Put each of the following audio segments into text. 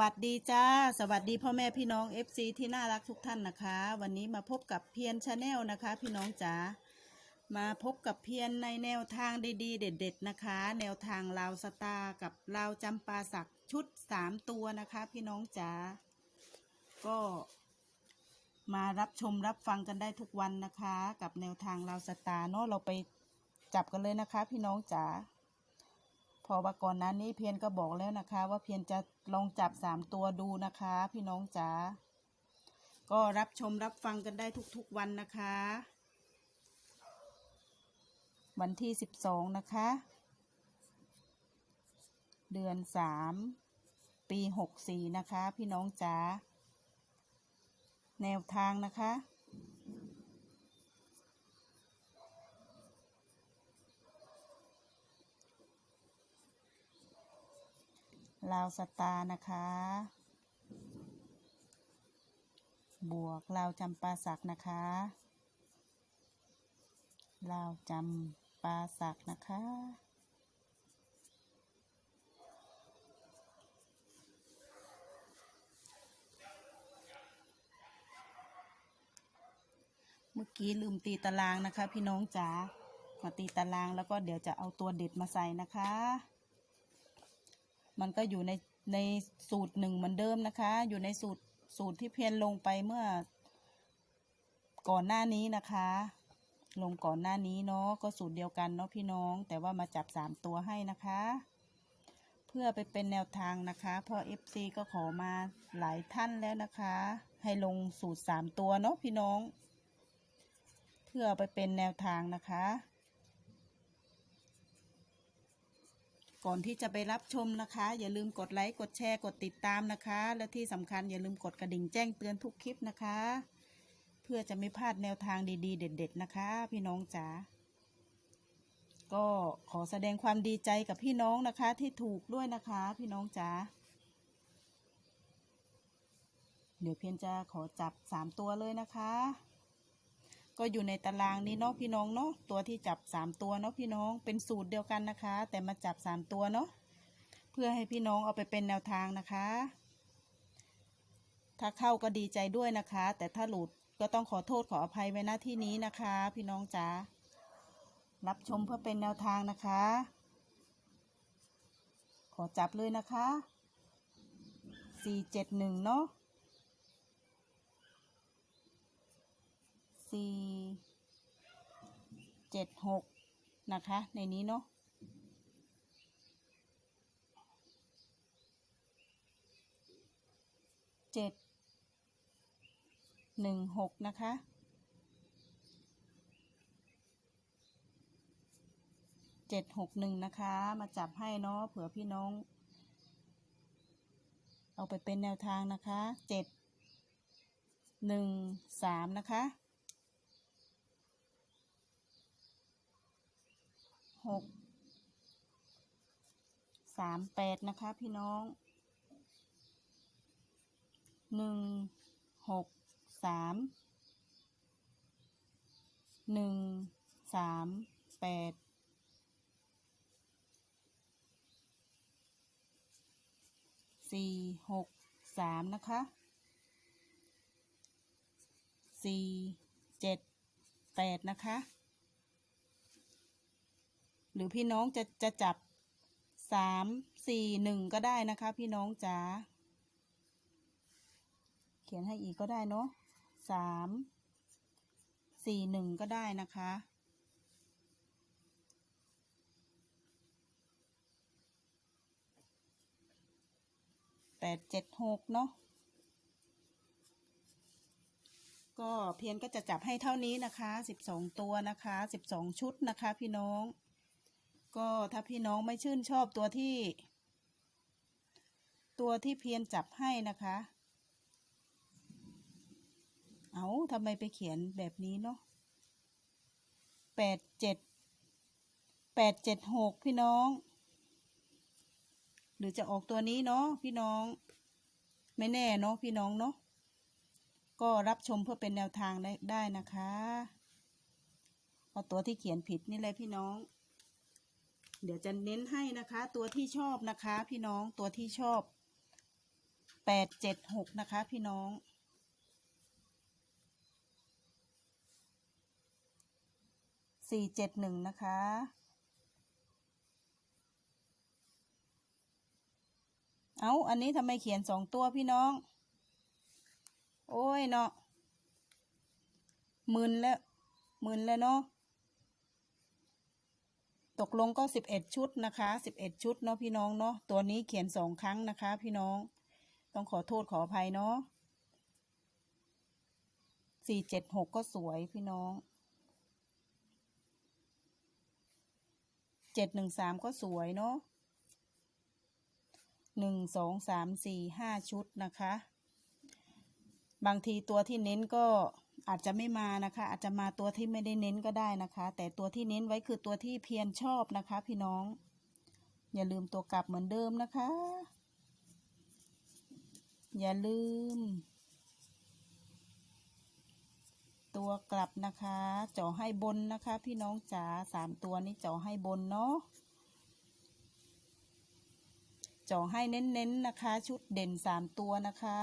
วัสดีจ้า สวัสดีพ่อแม่พี่น้อง FC ที่น่ารักทุกท่านนะคะ วันนี้มาพบกับเพียรชาแนลนะคะ พี่น้องจ๋ามาพบกับเพียรในแนวทางดีๆ เด็ด ๆ นะคะ แนวทางลาวสตาร์กับลาวจำปาสักชุด 3 ตัวนะคะ พี่น้องจ๋าก็ มารับชมรับฟังกันได้ทุกวันนะคะ กับแนวทางลาวสตาร์เนาะเราไปจับกันเลยนะคะ พี่น้องจ๋า พอว่าก่อนนั้นนี้เพียรก็บอกแล้วนะคะ ว่าเพียรจะลองจับสามตัวดูนะคะ พี่น้องจ๋าก็รับชมรับฟังกันได้ทุกๆวันนะคะ วันที่สิบสองนะคะ เดือนสามปีหกสี่นะคะ พี่น้องจ๋าแนวทางนะคะ ลาวสตานะคะ บวกลาวจำปาสักนะคะลาวจำปาสักนะคะ เมื่อกี้ลืมตีตารางนะคะ พี่น้องจ๋ามาตีตารางแล้วก็เดี๋ยวจะเอาตัวเด็ดมาใส่นะคะ มันก็อยู่ในในสูตรหนึ่งเหมือนเดิมนะคะ อยู่ในสูตรสูตรที่เพียนลงไปเมื่อ ก่อนหน้านี้นะคะ ลงก่อนหน้านี้เนาะก็สูตรเดียวกันเนาะพี่น้อง แต่ว่ามาจับสามตัวให้นะคะ เพื่อไปเป็นแนวทางนะคะเพราะ FC ก็ขอมาหลายท่านแล้วนะคะ ให้ลงสูตรสามตัวเนาะพี่น้อง เพื่อไปเป็นแนวทางนะคะ ก่อนที่จะไปรับชมนะคะ อย่าลืมกดไลค์กดแชร์กดติดตามนะคะ และที่สำคัญอย่าลืมกดกระดิ่งแจ้งเตือนทุกคลิปนะคะ เพื่อจะไม่พลาดแนวทางดีๆ เด็ด ๆ นะคะ พี่น้องจ๋าก็ขอแสดงความดีใจกับพี่น้องนะคะที่ถูกด้วยนะคะ พี่น้องจ๋าเดี๋ยวเพียนจะขอจับสามตัวเลยนะคะ ก็อยู่ในตารางนี้เนาะพี่น้องเนาะตัวที่จับสามตัวเนาะพี่น้องเป็นสูตรเดียวกันนะคะ แต่มาจับสามตัวเนาะเพื่อให้พี่น้องเอาไปเป็นแนวทางนะคะ ถ้าเข้าก็ดีใจด้วยนะคะ แต่ถ้าหลุดก็ต้องขอโทษขออภัยไว้หน้าที่นี้นะคะ พี่น้องจ๋ารับชมเพื่อเป็นแนวทางนะคะ ขอจับเลยนะคะสี่เจ็ดหนึ่งเนาะ สี่เจ็ดหกนะคะ ในนี้เนาะเจ็ดหนึ่งหกนะคะเจ็ดหกหนึ่งนะคะ มาจับให้เนาะเผื่อพี่น้อง เอาไปเป็นแนวทางนะคะเจ็ดหนึ่งสามนะคะ หกสามแปดนะคะพี่น้องหนึ่งหกสามหนึ่งสามแปดสี่หกสามนะคะสี่เจ็ดแปดนะคะ หรือพี่น้องจะจะจับสามสี่หนึ่งก็ได้นะคะ พี่น้องจ๋าเขียนให้อีกก็ได้เนาะสามสี่หนึ่งก็ได้นะคะแปดเจ็ดหกเนาะก็เพียนก็จะจับให้เท่านี้นะคะสิบสองตัวนะคะสิบสองชุดนะคะพี่น้อง ก็ถ้าพี่น้องไม่ชื่นชอบตัวที่ ตัวที่เพียนจับให้นะคะ เอาทำไมไปเขียนแบบนี้เนาะแปดเจ็ดแปดเจ็ดหกพี่น้อง หรือจะออกตัวนี้เนาะพี่น้อง ไม่แน่เนาะพี่น้องเนาะก็รับชมเพื่อเป็นแนวทางได้ได้นะคะ เอาตัวที่เขียนผิดนี่เลยพี่น้อง เดี๋ยวจะเน้นให้นะคะ ตัวที่ชอบนะคะ พี่น้องตัวที่ชอบแปดเจ็ดหกนะคะ พี่น้อง สี่เจ็ดหนึ่งนะคะ เอาอันนี้ทำไมเขียนสองตัวพี่น้อง โอ้ยเนาะหมื่นแล้วหมื่นแล้วเนาะ ตกลงก็สิบเอ็ดชุดนะคะสิบเอ็ดชุดเนาะพี่น้องเนาะตัวนี้เขียนสองครั้งนะคะ พี่น้อง ต้องขอโทษขออภัยเนาะสี่เจ็ดหกก็สวยพี่น้องเจ็ดหนึ่งสามก็สวยเนาะหนึ่งสองสามสี่ห้าชุดนะคะ บางทีตัวที่เน้นก็ อาจจะไม่มานะคะ อาจจะมาตัวที่ไม่ได้เน้นก็ได้นะคะ แต่ตัวที่เน้นไว้คือตัวที่เพียรชอบนะคะ พี่น้อง อย่าลืมตัวกลับเหมือนเดิมนะคะ อย่าลืม ตัวกลับนะคะเจาะให้บนนะคะ พี่น้องจ๋าสามตัวนี้เจาะให้บนเนาะเจาะให้เน้นๆนะคะ ชุดเด่นสามตัวนะคะ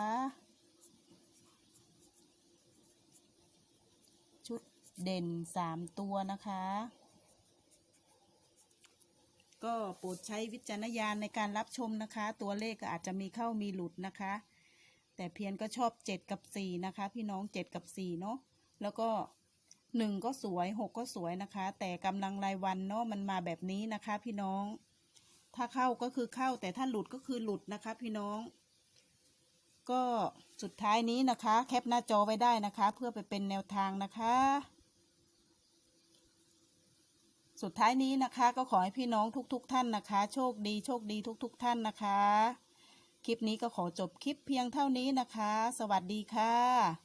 ชุด เด่นสามตัวนะคะ ก็โปรดใช้วิจารณญาณในการรับชมนะคะ ตัวเลขก็อาจจะมีเข้ามีหลุดนะคะ แต่เพียนก็ชอบเจ็ดกับสี่นะคะ พี่น้องเจ็ดกับสี่เนาะแล้วก็หนึ่งก็สวยหกก็สวยนะคะ แต่กำลังรายวันเนาะมันมาแบบนี้นะคะ พี่น้อง ถ้าเข้าก็คือเข้า แต่ถ้าหลุดก็คือหลุดนะคะ พี่น้องก็สุดท้ายนี้นะคะ แคปหน้าจอไว้ได้นะคะ เพื่อไปเป็นแนวทางนะคะ สุดท้ายนี้นะคะก็ขอให้พี่น้องทุก ๆทท่านนะคะ โชคดีโชคดีทุกๆทท่านนะคะ คลิปนี้ก็ขอจบคลิปเพียงเท่านี้นะคะ สวัสดีค่ะ